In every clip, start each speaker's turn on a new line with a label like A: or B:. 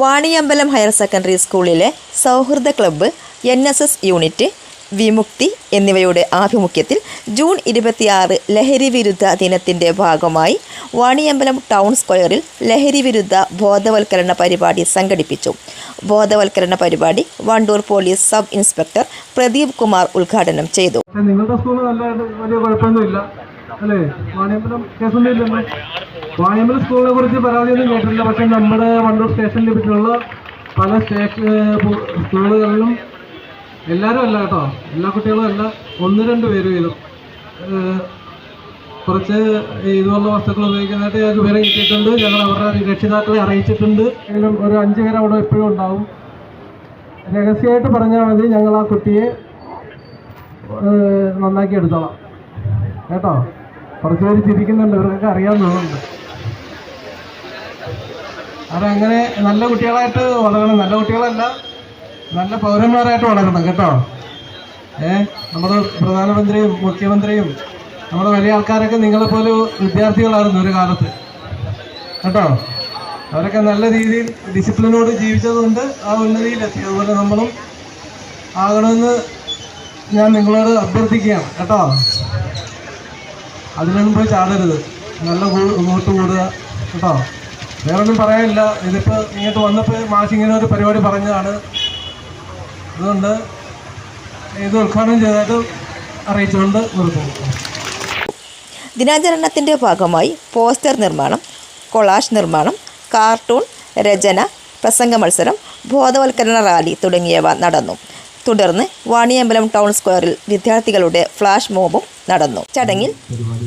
A: Vaniyambalam higher secondary സ്കൂളിലെ സൗഹൃദ club N S S unit Vimukthi എന്നിവയുടെ ആഭിമുഖ്യത്തിൽ ജൂൺ ഇരുപത്തിയാറ് ലഹരി വിരുദ്ധ ദിനത്തിന്റെ ഭാഗമായി വാണിയമ്പലം ടൗൺ സ്ക്വയറിൽ ലഹരി വിരുദ്ധ ബോധവൽക്കരണ പരിപാടി സംഘടിപ്പിച്ചു. ബോധവൽക്കരണ പരിപാടി Wandoor police sub inspector Pradeep Kumar ഉദ്ഘാടനം ചെയ്തു.
B: നിങ്ങളുടെ സ്കൂൾ നല്ല വലിയ കുഴപ്പമൊന്നുമില്ല. അല്ലേ? വാണിയമ്പലം കേസൊന്നും ഇല്ലല്ലോ വാണിയമ്പലം സ്കൂളിനെ കുറിച്ച് പരാതിയൊന്നും കേട്ടില്ല പക്ഷെ നമ്മുടെ വണ്ടൂർ സ്റ്റേഷനിൽ പറ്റിയുള്ള പല സ്റ്റേഷൻ സ്കൂളുകളിലും എല്ലാവരും അല്ല കേട്ടോ. എല്ലാ കുട്ടികളും അല്ല. ഒന്ന് രണ്ട് പേര് വീതം. കുറച്ച് ഇതുപോലുള്ള വസ്തുക്കൾ ഉപയോഗിക്കുന്നതായിട്ട് ഞങ്ങൾക്ക് വിവരം കിട്ടിയിട്ടുണ്ട്. ഞങ്ങൾ അവരുടെ രക്ഷിതാക്കളെ അറിയിച്ചിട്ടുണ്ട്. എങ്കിലും ഒരു അഞ്ച് പേര് അവിടെ എപ്പോഴും ഉണ്ടാവും. രഹസ്യമായിട്ട് പറഞ്ഞാൽ മതി ഞങ്ങൾ ആ കുട്ടിയെ നന്നാക്കി എടുത്തോളാം. കേട്ടോ? കുറച്ച് പേര് ചിരിക്കുന്നുണ്ട് ഇവർക്കൊക്കെ അറിയാവുന്നതുകൊണ്ട് അതങ്ങനെ നല്ല കുട്ടികളായിട്ട് വളരണം. നല്ല കുട്ടികളല്ല നല്ല പൗരന്മാരായിട്ട് വളരണം കേട്ടോ. ഏ നമ്മുടെ പ്രധാനമന്ത്രിയും മുഖ്യമന്ത്രിയും നമ്മുടെ വലിയ ആൾക്കാരൊക്കെ നിങ്ങളെപ്പോലെ വിദ്യാർത്ഥികളായിരുന്നു ഒരു കാലത്ത്. കേട്ടോ? അവരൊക്കെ നല്ല രീതിയിൽ ഡിസിപ്ലിനോട് ജീവിച്ചതുകൊണ്ട് ആ ഉന്നതിയിലെത്തി. അതുപോലെ നമ്മളും ആകണമെന്ന് ഞാൻ നിങ്ങളോട് അഭ്യർത്ഥിക്കുകയാണ്. കേട്ടോ? അതിലൊന്നും പോയി ചാടരുത്. നല്ല വോട്ട് കൂടുക. കേട്ടോ? വേറൊന്നും പറയാനില്ല. ഇതിപ്പോൾ ഇങ്ങോട്ട് വന്നപ്പോൾ മാഷ് ഒരു പരിപാടി പറഞ്ഞതാണ്. അതുകൊണ്ട് ഇത് ഉദ്ഘാടനം ചെയ്തതായിട്ട് അറിയിച്ചുകൊണ്ട് നിർത്തുന്നു.
A: ദിനാചരണത്തിന്റെ ഭാഗമായി പോസ്റ്റർ നിർമ്മാണം കൊളാഷ് നിർമ്മാണം കാർട്ടൂൺ രചന പ്രസംഗ മത്സരം ബോധവൽക്കരണ റാലി തുടങ്ങിയവ നടന്നു. തുടർന്ന് വാണിയമ്പലം ടൗൺ സ്ക്വയറിൽ വിദ്യാർത്ഥികളുടെ ഫ്ലാഷ് മോബും നടന്നു. ചടങ്ങിൽ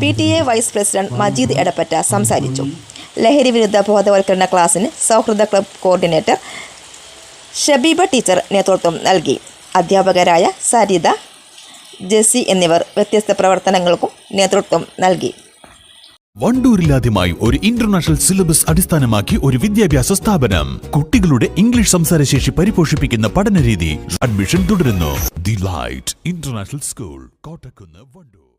A: P T A vice president Majeed Edappatta സംസാരിച്ചു. ലഹരി വിരുദ്ധ ബോധവൽക്കരണ ക്ലാസ്സിന് സൗഹൃദ ക്ലബ് കോർഡിനേറ്റർ ഷബീബ ടീച്ചർ നേതൃത്വം നൽകി. അധ്യാപകരായ സരിത ജെസി എന്നിവർ വ്യത്യസ്ത പ്രവർത്തനങ്ങൾക്കും നേതൃത്വം നൽകി.
C: വണ്ടൂരിലാദ്യമായി ഒരു ഇന്റർനാഷണൽ സിലബസ് അടിസ്ഥാനമാക്കി ഒരു വിദ്യാഭ്യാസ സ്ഥാപനം. കുട്ടികളുടെ ഇംഗ്ലീഷ് സംസാരശേഷി പരിപോഷിപ്പിക്കുന്ന പഠനരീതി അഡ്മിഷൻ തുടരുന്നു. The light international school Kottakkunnu Wandoor.